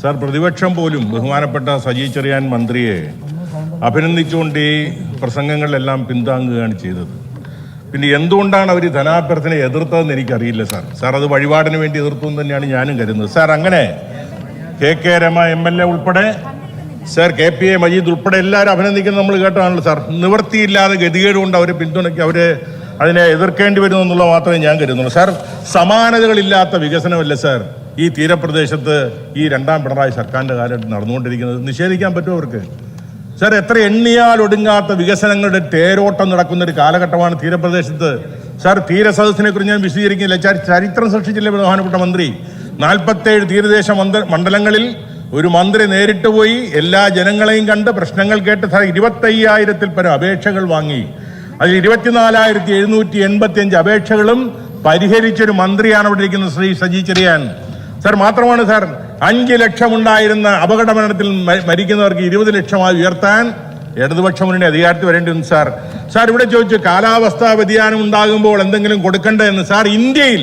Sir പ്രതിപക്ഷം പോലും ബഹുമാനപ്പെട്ട സജി ചെറിയാൻ മന്ത്രിയെ അഭിനന്ദിച്ചുകൊണ്ട് ഈ പ്രസംഗങ്ങളിലെല്ലാം പിന്താങ്ങുകയാണ് ചെയ്തത്. പിന്നെ എന്തുകൊണ്ടാണ് അവർ ധനാഭ്യർത്ഥന എതിർത്തതെന്ന് എനിക്കറിയില്ല സാർ. സാർ അത് വഴിപാടിന് വേണ്ടി എതിർത്തു എന്ന് തന്നെയാണ് ഞാനും കരുതുന്നത്. സാർ അങ്ങനെ K K Rama M L A ഉൾപ്പെടെ sir K P A Majeed ഉൾപ്പെടെ എല്ലാവരും അഭിനന്ദിക്കുന്നത് നമ്മൾ കേട്ടതാണല്ലോ സാർ. നിവൃത്തിയില്ലാതെ ഗതികേട് കൊണ്ട് അവരെ പിന്തുണയ്ക്ക് അവരെ അതിനെ എതിർക്കേണ്ടി വരുന്നു എന്നുള്ളത് മാത്രമേ ഞാൻ കരുതുന്നുള്ളൂ. സാർ സമാനതകളില്ലാത്ത വികസനമല്ല സാർ? ഈ തീരപ്രദേശത്ത് ഈ രണ്ടാം പിണറായി സർക്കാരിന്റെ കാലത്ത് നടന്നുകൊണ്ടിരിക്കുന്നത് നിഷേധിക്കാൻ പറ്റുമോ അവർക്ക്? സാർ എത്ര എണ്ണിയാൽ ഒടുങ്ങാത്ത വികസനങ്ങളുടെ തേരോട്ടം നടക്കുന്ന ഒരു കാലഘട്ടമാണ് തീരപ്രദേശത്ത്. സാർ തീരസദസ്സിനെ കുറിച്ച് ഞാൻ വിശദീകരിക്കുന്നില്ല. ചരിത്രം സൃഷ്ടിച്ചില്ലേ ബഹുമാനപ്പെട്ട മന്ത്രി? നാൽപ്പത്തേഴ് തീരദേശ മണ്ഡലങ്ങളിൽ ഒരു മന്ത്രി നേരിട്ട് പോയി എല്ലാ ജനങ്ങളെയും കണ്ട് പ്രശ്നങ്ങൾ കേട്ട് സാർ ഇരുപത്തയ്യായിരത്തിൽ പരം അപേക്ഷകൾ വാങ്ങി. അതിൽ ഇരുപത്തിനാലായിരത്തി എഴുന്നൂറ്റി എൺപത്തി അഞ്ച് അപേക്ഷകളും പരിഹരിച്ചൊരു മന്ത്രിയാണ് അവിടെ ഇരിക്കുന്നത് ശ്രീ സജി ചെറിയാൻ. സാർ മാത്രമാണ് സാർ അഞ്ച് ലക്ഷം ഉണ്ടായിരുന്ന അപകട മരണത്തിൽ മരിക്കുന്നവർക്ക് ഇരുപത് ലക്ഷമായി ഉയർത്താൻ ഇടതുപക്ഷ മുന്നണി അധികാരത്തിൽ വരേണ്ടി വന്നു സാർ. സാർ ഇവിടെ ചോദിച്ചു കാലാവസ്ഥാ വ്യതിയാനം ഉണ്ടാകുമ്പോൾ എന്തെങ്കിലും കൊടുക്കണ്ടേ എന്ന്? സാർ ഇന്ത്യയിൽ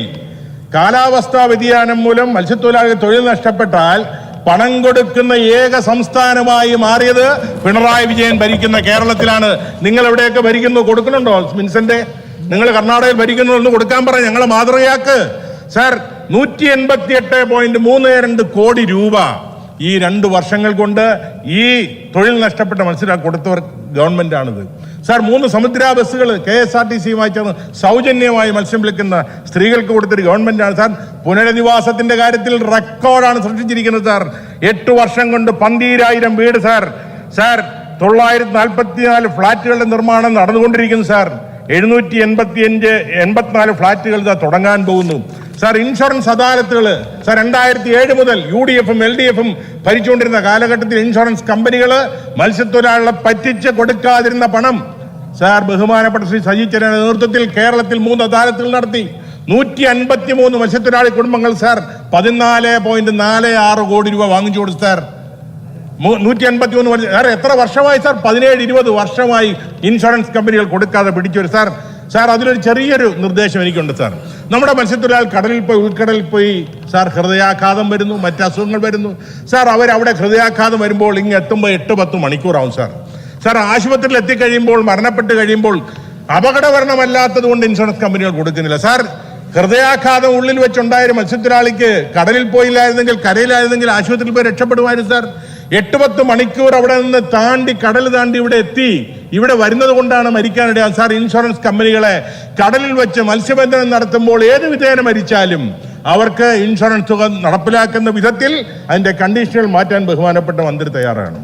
കാലാവസ്ഥാ വ്യതിയാനം മൂലം മത്സ്യത്തൊഴിലാളികൾ തൊഴിൽ നഷ്ടപ്പെട്ടാൽ പണം കൊടുക്കുന്ന ഏക സംസ്ഥാനമായി മാറിയത് പിണറായി വിജയൻ ഭരിക്കുന്ന കേരളത്തിലാണ്. നിങ്ങൾ എവിടെയൊക്കെ ഭരിക്കുന്നു? കൊടുക്കുന്നുണ്ടോ മിൻസന്റെ? നിങ്ങൾ കർണാടകയിൽ ഭരിക്കുന്നു കൊടുക്കാൻ പറ ഞങ്ങളെ മാതൃകയാക്ക്. സാർ നൂറ്റി എൺപത്തി എട്ട് പോയിന്റ് മൂന്ന് രണ്ട് കോടി രൂപ ഈ രണ്ട് വർഷങ്ങൾ കൊണ്ട് ഈ തൊഴിൽ നഷ്ടപ്പെട്ട മത്സരം കൊടുത്തവർ ഗവൺമെന്റ് ആണിത് സാർ മൂന്ന് സമുദ്ര ബസ്സുകൾ കെ എസ് ആർ ടി സിയുമായി ചേർന്ന് സൗജന്യമായി മത്സ്യം വിളിക്കുന്ന സ്ത്രീകൾക്ക് കൊടുത്തൊരു ഗവൺമെന്റാണ്. സാർ പുനരധിവാസത്തിന്റെ കാര്യത്തിൽ റെക്കോർഡാണ് സൃഷ്ടിച്ചിരിക്കുന്നത് സാർ. എട്ട് വർഷം കൊണ്ട് പന്തീരായിരം വീട് സാർ. സാർ തൊള്ളായിരത്തി നാൽപ്പത്തിനാല് ഫ്ളാറ്റുകളുടെ നിർമ്മാണം നടന്നുകൊണ്ടിരിക്കുന്നു സാർ. എഴുന്നൂറ്റി എൺപത്തി അഞ്ച് എൺപത്തിനാല് ഫ്ളാറ്റുകൾ തുടങ്ങാൻ പോകുന്നു. സാർ ഇൻഷുറൻസ് അദാലത്തുകൾ സാർ രണ്ടായിരത്തി ഏഴ് മുതൽ യു ഡി എഫും എൽ ഡി എഫും ഭരിച്ചുകൊണ്ടിരുന്ന കാലഘട്ടത്തിൽ ഇൻഷുറൻസ് കമ്പനികൾ മത്സ്യത്തൊഴിലാളികളെ പറ്റിച്ച് കൊടുക്കാതിരുന്ന പണം സാർ ബഹുമാനപ്പെട്ട ശ്രീ സജി നേതൃത്വത്തിൽ കേരളത്തിൽ മൂന്ന് അദാലത്തുകൾ നടത്തി. നൂറ്റി അൻപത്തി മൂന്ന് മത്സ്യത്തൊഴിലാളി കുടുംബങ്ങൾ സാർ പതിനാല് പോയിന്റ് നാല് ആറ് കോടി രൂപ വാങ്ങിച്ചു കൊടുത്തു സാർ. നൂറ്റി അൻപത്തി മൂന്ന് സാർ എത്ര വർഷമായി സാർ? പതിനേഴ് ഇരുപത് വർഷമായി ഇൻഷുറൻസ് കമ്പനികൾ കൊടുക്കാതെ പിടിച്ചു സാർ. സാർ അതിലൊരു ചെറിയൊരു നിർദ്ദേശം എനിക്കുണ്ട് സാർ. നമ്മുടെ മത്സ്യത്തൊഴിലാളി കടലിൽ പോയി ഉൾക്കടലിൽ പോയി. സാർ ഹൃദയാഘാതം വരുന്നു മറ്റ് അസുഖങ്ങൾ വരുന്നു. സാർ അവരവിടെ ഹൃദയാഘാതം വരുമ്പോൾ ഇങ്ങ് എത്തുമ്പോൾ എട്ട് പത്ത് മണിക്കൂറാവും സാർ. സാർ ആശുപത്രിയിൽ എത്തിക്കഴിയുമ്പോൾ മരണപ്പെട്ട് കഴിയുമ്പോൾ അപകടമരണമല്ലാത്തത് കൊണ്ട് ഇൻഷുറൻസ് കമ്പനികൾ കൊടുക്കുന്നില്ല. സാർ ഹൃദയാഘാതം ഉള്ളിൽ വെച്ചുണ്ടായ മത്സ്യത്തൊഴിലാളിക്ക് കടലിൽ പോയില്ലായിരുന്നെങ്കിൽ കരയിലായിരുന്നെങ്കിൽ ആശുപത്രിയിൽ പോയി രക്ഷപ്പെടുമായിരുന്നു സാർ. എട്ട് പത്ത് മണിക്കൂർ അവിടെ നിന്ന് താണ്ടി കടൽ താണ്ടി ഇവിടെ എത്തി. ഇവിടെ വരുന്നത് കൊണ്ടാണ് മരിക്കാനിടയാ സാർ ഇൻഷുറൻസ് കമ്പനികളെ കടലിൽ വെച്ച് മത്സ്യബന്ധനം നടത്തുമ്പോൾ ഏത് വിധേന മരിച്ചാലും അവർക്ക് ഇൻഷുറൻസ് തുക നടപ്പിലാക്കുന്ന വിധത്തിൽ അതിന്റെ കണ്ടീഷനുകൾ മാറ്റാൻ ബഹുമാനപ്പെട്ട മന്ത്രി തയ്യാറാണ്.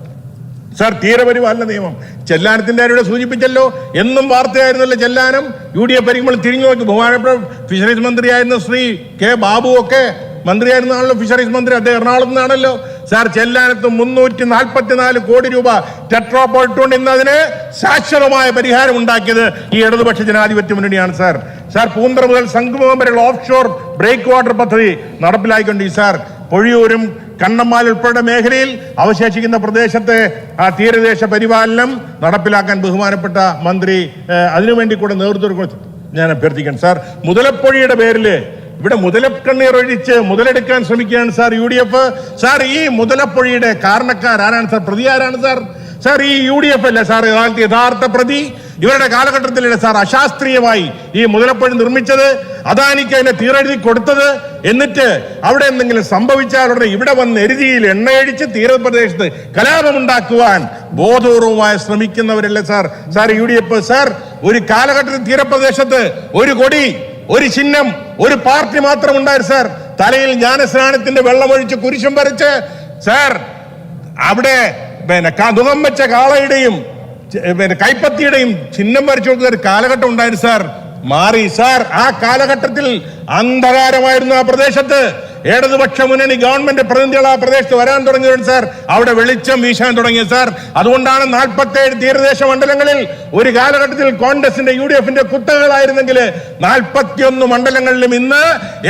സാർ തീരപരിപാലന നിയമം. ചെല്ലാനത്തിന്റെ ഇവിടെ സൂചിപ്പിച്ചല്ലോ. എന്നും വാർത്തയായിരുന്നല്ലോ ചെല്ലാനം. യു ഡി എഫ് ഭരിക്കുമ്പോൾ തിരിഞ്ഞു നോക്കി. ബഹുമാനപ്പെട്ട ഫിഷറീസ് മന്ത്രിയായിരുന്ന ശ്രീ കെ ബാബു ഒക്കെ മന്ത്രിയായിരുന്നാണല്ലോ ഫിഷറീസ് മന്ത്രി. അദ്ദേഹം എറണാകുളത്ത് നിന്നാണല്ലോ. സാർ ചെല്ലാനത്ത് മുന്നൂറ്റി നാൽപ്പത്തിനാല് കോടി രൂപ ടെട്രോ കൊണ്ട് ഇന്നതിന് ശാശ്വതമായ പരിഹാരം ഉണ്ടാക്കിയത് ഈ ഇടതുപക്ഷ ജനാധിപത്യ മുന്നണിയാണ് സാർ. സാർ പൂന്തറ മുതൽ സംഗമം വരെയുള്ള ഓഫ് ഷോർ ബ്രേക്ക് വാട്ടർ പദ്ധതി നടപ്പിലാക്കിക്കൊണ്ട് സാർ. പൊഴിയൂരും കണ്ണമ്മാൽ ഉൾപ്പെടെ മേഖലയിൽ അവശേഷിക്കുന്ന പ്രദേശത്തെ ആ തീരദേശ പരിപാലനം നടപ്പിലാക്കാൻ ബഹുമാനപ്പെട്ട മന്ത്രി അതിനുവേണ്ടി കൂടെ നേതൃത്വം ഞാൻ അഭ്യർത്ഥിക്കണം സാർ. മുതലപ്പൊഴിയുടെ പേരിൽ ഇവിടെ മുതലക്കണ്ണീർ ഒഴിച്ച് മുതലെടുക്കാൻ ശ്രമിക്കുകയാണ് sir U D F sir ഈ മുതലപ്പൊഴിയുടെ കാരണക്കാരാരാണ് സാർ? പ്രതി ആരാണ് സാർ? സാർ ഈ യു ഡി എഫ് അല്ലേ സാർ? യഥാർത്ഥ പ്രതി. ഇവരുടെ കാലഘട്ടത്തിലല്ലേ സാർ അശാസ്ത്രീയമായി ഈ മുതലപ്പൊഴി നിർമ്മിച്ചത്? അദാനിക്ക് അതിനെ തീരെഴുതി കൊടുത്തത്. എന്നിട്ട് അവിടെ എന്തെങ്കിലും സംഭവിച്ചാൽ ഉടനെ ഇവിടെ വന്ന് എരുതിയിൽ എണ്ണയടിച്ച് തീരപ്രദേശത്ത് കലാപമുണ്ടാക്കുവാൻ ബോധപൂർവമായി ശ്രമിക്കുന്നവരല്ലേ sir? Sir U D F sir ഒരു കാലഘട്ടത്തിൽ തീരപ്രദേശത്ത് ഒരു കൊടി ഒരു ചിഹ്നം ഒരു പാർട്ടി മാത്രം ഉണ്ടായിരുന്നു സാർ. തലയിൽ ജ്ഞാനസ്നാനത്തിന്റെ വെള്ളമൊഴിച്ച് കുരിശും വരച്ച് സാർ അവിടെ പിന്നെ മുഖം വെച്ച കാളയുടെയും പിന്നെ കൈപ്പത്തിയുടെയും ചിഹ്നം വരച്ചു കൊടുക്കുന്ന ഒരു കാലഘട്ടം ഉണ്ടായിരുന്നു സാർ. മാറി സാർ ആ കാലഘട്ടത്തിൽ അന്ധകാരമായിരുന്നു ആ പ്രദേശത്ത്. ഇടതുപക്ഷ മുന്നണി ഗവൺമെന്റ് പ്രതിനിധികൾ ആ പ്രദേശത്ത് വരാൻ തുടങ്ങിയത് സാർ. അവിടെ വെളിച്ചം വീശാൻ തുടങ്ങിയത് സാർ. അതുകൊണ്ടാണ് നാൽപ്പത്തേഴ് തീരദേശ മണ്ഡലങ്ങളിൽ ഒരു കാലഘട്ടത്തിൽ കോൺഗ്രസിന്റെ യു ഡി എഫിന്റെ കുത്തകളായിരുന്നെങ്കിൽ നാൽപ്പത്തിയൊന്ന് മണ്ഡലങ്ങളിലും ഇന്ന്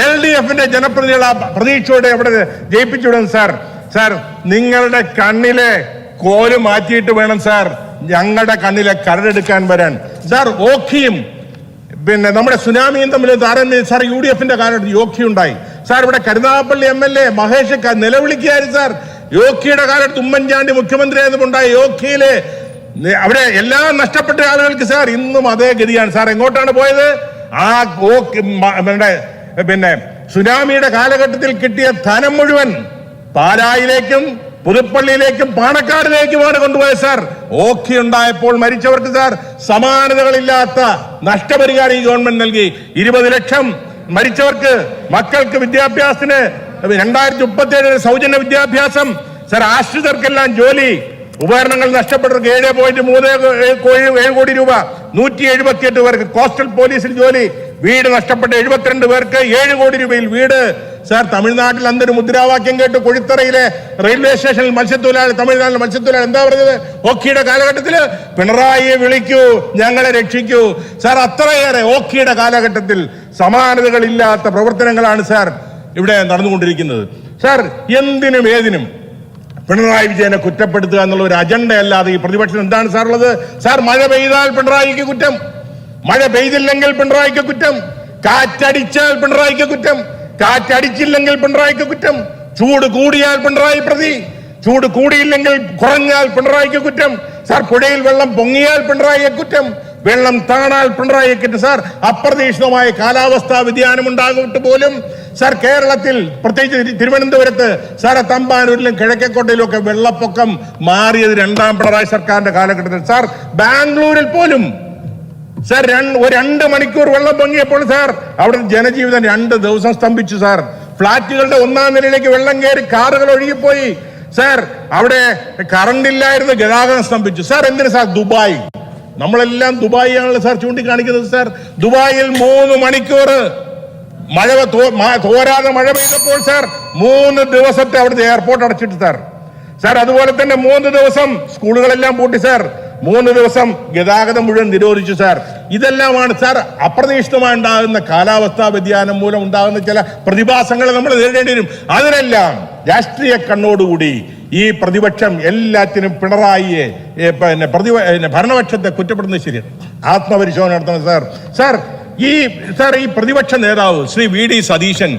എൽ ഡി എഫിന്റെ ജനപ്രതിനിധികൾ ആ പ്രതീക്ഷയോടെ അവിടെ ജയിപ്പിച്ചുവിടും സാർ. സാർ നിങ്ങളുടെ കണ്ണിലെ കോൽ മാറ്റിയിട്ട് വേണം സാർ. ഞങ്ങളുടെ കണ്ണിലെ കരടെടുക്കാൻ വരാൻ. സാർ ഓഖിയും പിന്നെ നമ്മുടെ സുനാമിയും തമ്മിൽ താരതമ്യം സാർ യു ഡി എഫിന്റെ കാലഘട്ടത്തിൽ യോഗ്യ ഉണ്ടായി. സാർ ഇവിടെ Karunagappally M L A Mahesh നിലവിളിക്കുകയായിരുന്നു sir. യോക്കിയുടെ കാലത്ത് ഉമ്മൻചാണ്ടി മുഖ്യമന്ത്രി ഉണ്ടായ യോക്കിയിലെ അവിടെ എല്ലാം നഷ്ടപ്പെട്ട ആളുകൾക്ക് സാർ ഇന്നും അതേ ഗതിയാണ്. സാർ എങ്ങോട്ടാണ് പോയത്? ആ പിന്നെ സുനാമിയുടെ കാലഘട്ടത്തിൽ കിട്ടിയ ധനം മുഴുവൻ പാലായിലേക്കും പുതുപ്പള്ളിയിലേക്കും പാണക്കാടിലേക്കുമാണ് കൊണ്ടുപോയത് സാർ. ഓഖി ഉണ്ടായപ്പോൾ മരിച്ചവർക്ക് സാർ സമാനതകളില്ലാത്ത നഷ്ടപരിഹാരം ഈ ഗവൺമെന്റ് നൽകി. ഇരുപത് ലക്ഷം മരിച്ചവർക്ക് മക്കൾക്ക് വിദ്യാഭ്യാസത്തിന് രണ്ടായിരത്തി മുപ്പത്തി ഏഴിൽ സൗജന്യ വിദ്യാഭ്യാസം. സർ ആശ്രിതർക്കെല്ലാം ജോലി. ഉപകരണങ്ങൾ നഷ്ടപ്പെട്ടവർക്ക് ഏഴ് പോയിന്റ് മൂന്ന് ഏഴ് കോടി രൂപ. നൂറ്റി എഴുപത്തിയെട്ട് പേർക്ക് കോസ്റ്റൽ പോലീസിൽ ജോലി. വീട് നഷ്ടപ്പെട്ട എഴുപത്തിരണ്ട് പേർക്ക് ഏഴ് കോടി രൂപയിൽ വീട്. സാർ തമിഴ്നാട്ടിൽ അന്നൊരു മുദ്രാവാക്യം കേട്ട് കൊഴിത്തറയിലെ റെയിൽവേ സ്റ്റേഷനിൽ മത്സ്യത്തൊഴിലാളി തമിഴ്നാട്ടിൽ മത്സ്യത്തൊഴിലാളി എന്താ പറഞ്ഞത്? ഓക്കിയുടെ കാലഘട്ടത്തിൽ പിണറായിയെ വിളിക്കൂ ഞങ്ങളെ രക്ഷിക്കൂ. സാർ അത്രയേറെ ഓക്കിയുടെ കാലഘട്ടത്തിൽ സമാനതകളില്ലാത്ത പ്രവർത്തനങ്ങളാണ് സാർ ഇവിടെ നടന്നുകൊണ്ടിരിക്കുന്നത്. സാർ എന്തിനും ഏതിനും പിണറായി വിജയനെ കുറ്റപ്പെടുത്തുക എന്നുള്ള ഒരു അജണ്ട അല്ലാതെ ഈ പ്രതിപക്ഷം എന്താണ് സാർ ഉള്ളത്? സാർ മഴ പെയ്താൽ പിണറായിക്ക് കുറ്റം. മഴ പെയ്തില്ലെങ്കിൽ പിണറായിക്ക് കുറ്റം. കാറ്റടിച്ചാൽ പിണറായിക്ക് കുറ്റം. കാറ്റടിച്ചില്ലെങ്കിൽ പിണറായിക്ക് കുറ്റം. ചൂട് കൂടിയാൽ പിണറായി പ്രതി. ചൂട് കൂടിയില്ലെങ്കിൽ കുറഞ്ഞാൽ പിണറായിക്ക് കുറ്റം. സാർ പുഴയിൽ വെള്ളം പൊങ്ങിയാൽ പിണറായിയെ കുറ്റം. വെള്ളം താണാൽ പിണറായി കിട്ടും സാർ അപ്രതീക്ഷിതമായ കാലാവസ്ഥാ വ്യതിയാനം ഉണ്ടാകിട്ട് പോലും. സാർ കേരളത്തിൽ പ്രത്യേകിച്ച് തിരു- തിരുവനന്തപുരത്ത് സാർ തമ്പാനൂരിലും കിഴക്കേക്കോട്ടയിലും ഒക്കെ വെള്ളപ്പൊക്കം മാറിയത് രണ്ടാം പിണറായി സർക്കാരിന്റെ കാലഘട്ടത്തിൽ. സാർ ബാംഗ്ലൂരിൽ പോലും സാർ രണ്ട് ഒരു രണ്ട് മണിക്കൂർ വെള്ളം പൊങ്ങിയപ്പോൾ സാർ അവിടെ ജനജീവിതം രണ്ട് ദിവസം സ്തംഭിച്ചു സാർ. ഫ്ളാറ്റുകളുടെ ഒന്നാം നിലയിലേക്ക് വെള്ളം കയറി കാറുകൾ ഒഴുകിപ്പോയി. സാർ അവിടെ കറണ്ട് ഇല്ലായിരുന്നു ഗതാഗതം സ്തംഭിച്ചു. സാർ എന്തിനു സാർ ദുബായ്? നമ്മളെല്ലാം ദുബായി ആണല്ലോ സാർ ചൂണ്ടിക്കാണിക്കുന്നത് സാർ. ദുബായിൽ മൂന്ന് മണിക്കൂർ മഴ തോരാതെ മഴ പെയ്തപ്പോൾ സാർ മൂന്ന് ദിവസത്തെ അവിടുത്തെ എയർപോർട്ട് അടച്ചിട്ട് സാർ. സാർ അതുപോലെ തന്നെ മൂന്ന് ദിവസം സ്കൂളുകളെല്ലാം പൂട്ടി സാർ. മൂന്ന് ദിവസം ഗതാഗതം മുഴുവൻ നിരോധിച്ചു സാർ. ഇതെല്ലാമാണ് സാർ അപ്രതീക്ഷിതമായി ഉണ്ടാകുന്ന കാലാവസ്ഥാ വ്യതിയാനം മൂലം ഉണ്ടാകുന്ന ചില പ്രതിഭാസങ്ങൾ നമ്മൾ നേരിടേണ്ടി വരും. അതിനെല്ലാം രാഷ്ട്രീയ കണ്ണോടുകൂടി ഈ പ്രതിപക്ഷം എല്ലാത്തിനും പിണറായിയെ പിന്നെ പ്രതി ഭരണപക്ഷത്തെ കുറ്റപ്പെടുന്നത് ശരിയാണ്. ആത്മപരിശോധന നടത്തണം സാർ. സാർ ഈ സാർ ഈ പ്രതിപക്ഷ നേതാവ് ശ്രീ വി ഡി സതീശൻ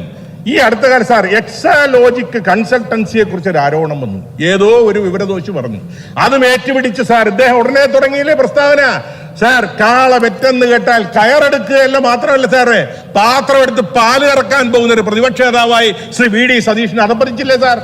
ഈ അടുത്ത കാലം സാർ എക്സാലോജിക് കൺസൾട്ടൻസിയെ കുറിച്ച് ഒരു ആരോപണം വന്നു. ഏതോ ഒരു വിവരദോഷി പറഞ്ഞു. അതും ഏറ്റുപിടിച്ച് സാർ ഇദ്ദേഹം ഉടനെ തുടങ്ങിയില്ലേ പ്രസ്താവന? സാർ കാള വെറ്റെന്ന് കേട്ടാൽ കയറെടുക്കുകയല്ല മാത്രമല്ല സാറേ പാത്രം എടുത്ത് പാൽ ഇറക്കാൻ പോകുന്ന ഒരു പ്രതിപക്ഷ നേതാവായി ശ്രീ വി ഡി സതീശൻ അതപ്പതിച്ചില്ലേ സാർ?